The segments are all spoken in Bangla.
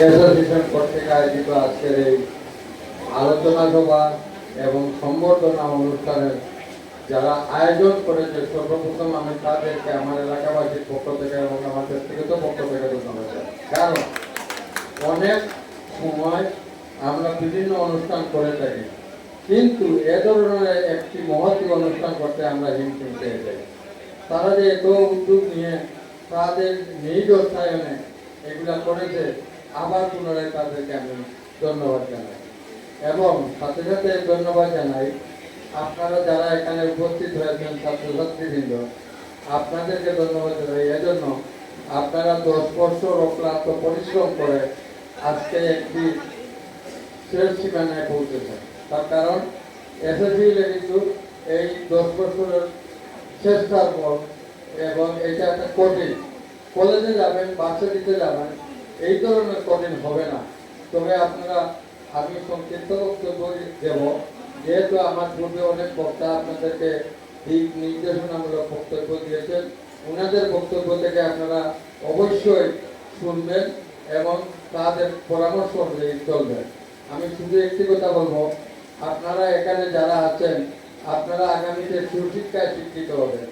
অ্যাসোসিয়েশন কর্তৃক আয়োজিত আজকের এই আলোচনা সভা এবং সম্বর্ধনা অনুষ্ঠানের যারা আয়োজন করেছে, সর্বপ্রথম আমি তাদেরকে আমার এলাকাবাসীর পক্ষ থেকে এবং আমার ব্যক্তিগত পক্ষ থেকে ধন্যবাদ। কারণ অনেক সময় আমরা বিভিন্ন অনুষ্ঠান করে থাকি, কিন্তু এ ধরনের একটি মহৎ অনুষ্ঠান করতে আমরা হিমশিম পেয়ে যাই তারা যে এত উদ্যোগ নিয়ে তাদের নিজ অর্থায়নে এগুলা করেছে আবার পুনরায় তাদেরকে আমি ধন্যবাদ জানাই। এবং সাথে সাথে ধন্যবাদ জানাই, আপনারা যারা এখানে উপস্থিত হয়েছেন ছাত্রছাত্রীবৃন্দ, আপনাদেরকে ধন্যবাদ জানাই। এজন্য আপনারা দশ বছর অক্লান্ত পরিশ্রম করে আজকে একটি শেষ সীমানায় পৌঁছেছেন। তার কারণ এসএসসি কিন্তু এই দশ বছরের চেষ্টার পর এবং এটা একটা কঠিন। কলেজে যাবেন বাসে দিতে যাবেন এই ধরনের কঠিন হবে না। তবে আপনারা, আমি সংক্ষিপ্ত বক্তব্য দেব। যেহেতু আমার পূর্বে অনেক বক্তা আপনাদেরকে দিক নির্দেশনামূলক বক্তব্য দিয়েছেন, ওনাদের বক্তব্য থেকে আপনারা অবশ্যই শুনবেন এবং তাদের পরামর্শ অনুযায়ী চলবেন। আমি শুধু একটি কথা বলব, আপনারা এখানে যারা আছেন, আপনারা আগামীতে সুশিক্ষায় শিক্ষিত হবেন।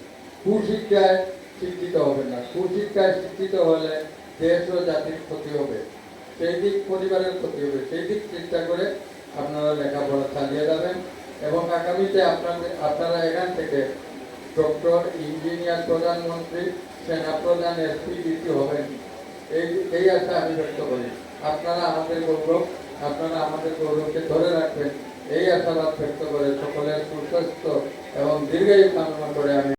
কুশিক্ষায় শিক্ষিত হবেন না। কুশিক্ষায় শিক্ষিত হলে দেশ ও জাতির ক্ষতি হবে। সেই দিক পরিবারের ক্ষতি হবে। সেই দিক চেষ্টা করে আপনারা লেখাপড়া চালিয়ে যাবেন এবং আগামীতে আপনাদের, আপনারা এখান থেকে ডক্টর, ইঞ্জিনিয়ার, প্রধানমন্ত্রী সেনা প্রধান এসপি, ডিসি হবেন। এই এই আশা আমি ব্যক্ত করি। আপনারা আমাদের গৌরব, আপনারা আমাদের গৌরবকে ধরে রাখবেন। এই আশাবাদ ব্যক্ত করে সকলের সুস্বাস্থ্য এবং দীর্ঘায়ু কামনা করে আমি